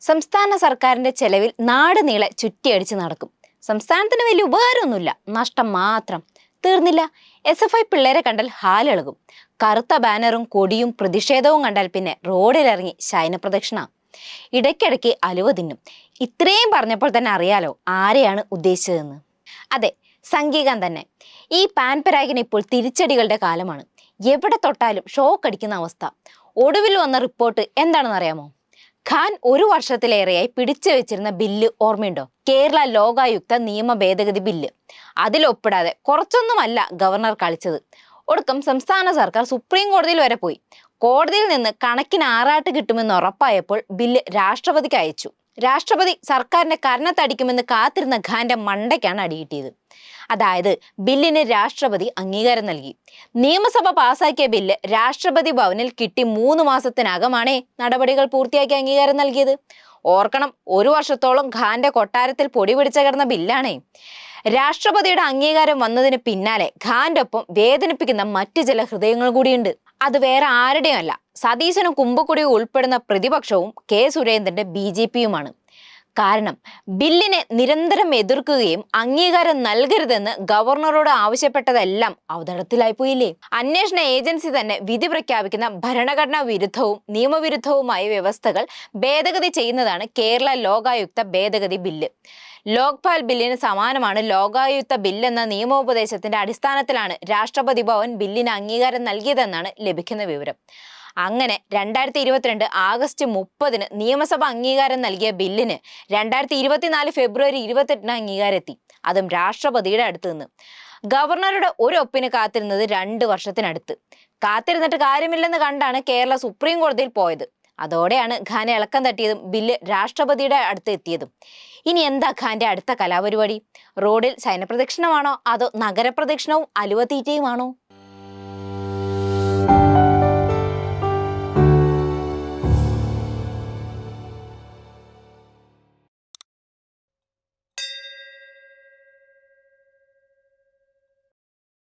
സംസ്ഥാന സർക്കാരിന്റെ ചെലവിൽ നാട് നീളെ ചുറ്റിയടിച്ച് നടക്കും. സംസ്ഥാനത്തിന് വലിയ ഉപകാരമൊന്നുമില്ല. നഷ്ടം മാത്രം. തീർന്നില്ല. എസ് എഫ് ഐ പിള്ളേരെ കണ്ടാൽ ഹാലിളകും. കറുത്ത ബാനറും കൊടിയും പ്രതിഷേധവും കണ്ടാൽ പിന്നെ റോഡിലിറങ്ങി ശയന പ്രദക്ഷിണ. ഇടയ്ക്കിടയ്ക്ക് അലുവ തിന്നും. ഇത്രയും പറഞ്ഞപ്പോൾ തന്നെ അറിയാലോ ആരെയാണ് ഉദ്ദേശിച്ചതെന്ന്. അതെ സംഗീകം തന്നെ. ഈ പാൻപരാഗിന് ഇപ്പോൾ തിരിച്ചടികളുടെ കാലമാണ്. എവിടെ തൊട്ടാലും ഷോക്ക് അടിക്കുന്ന അവസ്ഥ. ഒടുവിൽ വന്ന റിപ്പോർട്ട് എന്താണെന്ന് അറിയാമോ ഖാൻ ഒരു വർഷത്തിലേറെയായി പിടിച്ചു വെച്ചിരുന്ന ബില്ല് ഓർമ്മയുണ്ടോ? കേരള ലോകായുക്ത നിയമ ഭേദഗതി ബില്ല്. അതിലൊപ്പിടാതെ കുറച്ചൊന്നുമല്ല ഗവർണർ കളിച്ചത്. ഒടുക്കം സംസ്ഥാന സർക്കാർ സുപ്രീം കോടതിയിൽ വരെ പോയി. കോടതിയിൽ നിന്ന് കണക്കിന് ആറാട്ട് കിട്ടുമെന്ന് ഉറപ്പായപ്പോൾ ബില്ല് രാഷ്ട്രപതിക്ക് അയച്ചു. രാഷ്ട്രപതി സർക്കാരിന്റെ കരണത്തടിക്കുമെന്ന് കാത്തിരുന്ന ഖാന്റെ മണ്ടയ്ക്കാണ് അടികിട്ടിയത്. അതായത് ബില്ലിന് രാഷ്ട്രപതി അംഗീകാരം നൽകി. നിയമസഭ പാസാക്കിയ ബില്ല് രാഷ്ട്രപതി ഭവനിൽ കിട്ടി മൂന്ന് മാസത്തിനകമാണേ നടപടികൾ പൂർത്തിയാക്കി അംഗീകാരം നൽകിയത്. ഓർക്കണം ഒരു വർഷത്തോളം ഖാന്റെ കൊട്ടാരത്തിൽ പൊടി പിടിച്ച കിടന്ന ബില്ലാണേ. രാഷ്ട്രപതിയുടെ അംഗീകാരം വന്നതിന് പിന്നാലെ ഖാന്റെ ഒപ്പം വേദനിപ്പിക്കുന്ന മറ്റു ചില ഹൃദയങ്ങൾ കൂടിയുണ്ട്. അത് വേറെ ആരുടെയും അല്ല സതീശനും കുമ്പക്കുടിയും ഉൾപ്പെടുന്ന പ്രതിപക്ഷവും കെ സുരേന്ദ്രന്റെ ബി ജെ പിയുമാണ്. കാരണം ബില്ലിനെ നിരന്തരം എതിർക്കുകയും അംഗീകാരം നൽകരുതെന്ന് ഗവർണറോട് ആവശ്യപ്പെട്ടതെല്ലാം അവതരണത്തിലായി പോയില്ലേ? അന്വേഷണ ഏജൻസി തന്നെ വിധി പ്രഖ്യാപിക്കുന്ന ഭരണഘടനാ വിരുദ്ധവും നിയമവിരുദ്ധവുമായ വ്യവസ്ഥകൾ ഭേദഗതി ചെയ്യുന്നതാണ് കേരള ലോകായുക്ത ഭേദഗതി ബില്ല്. ലോക്പാൽ ബില്ലിന് സമാനമാണ് ലോകായുക്ത ബില്ലെന്ന നിയമോപദേശത്തിന്റെ അടിസ്ഥാനത്തിലാണ് രാഷ്ട്രപതി ഭവൻ ബില്ലിന് അംഗീകാരം നൽകിയതെന്നാണ് ലഭിക്കുന്ന വിവരം. അങ്ങനെ രണ്ടായിരത്തി ഇരുപത്തിരണ്ട് ആഗസ്റ്റ് മുപ്പതിന് നിയമസഭ അംഗീകാരം നൽകിയ ബില്ലിന് രണ്ടായിരത്തി ഇരുപത്തിനാല് ഫെബ്രുവരി ഇരുപത്തെട്ടിന് അംഗീകാരം എത്തി അതും രാഷ്ട്രപതിയുടെ അടുത്ത് നിന്ന്. ഗവർണറുടെ ഒരു ഒപ്പിന് കാത്തിരുന്നത് രണ്ട് വർഷത്തിനടുത്ത്. കാത്തിരുന്നിട്ട് കാര്യമില്ലെന്ന് കണ്ടാണ് കേരള സുപ്രീം കോടതിയിൽ പോയത്. അതോടെയാണ് ഖാൻ ഇളക്കം തട്ടിയതും ബില്ല് രാഷ്ട്രപതിയുടെ അടുത്ത് എത്തിയതും. ഇനി എന്താ ഖാന്റെ അടുത്ത കലാപരിപാടി? റോഡിൽ സൈനപ്രദക്ഷിണമാണോ അതോ നഗരപ്രദക്ഷിണവും അലുവ തീറ്റയുമാണോ?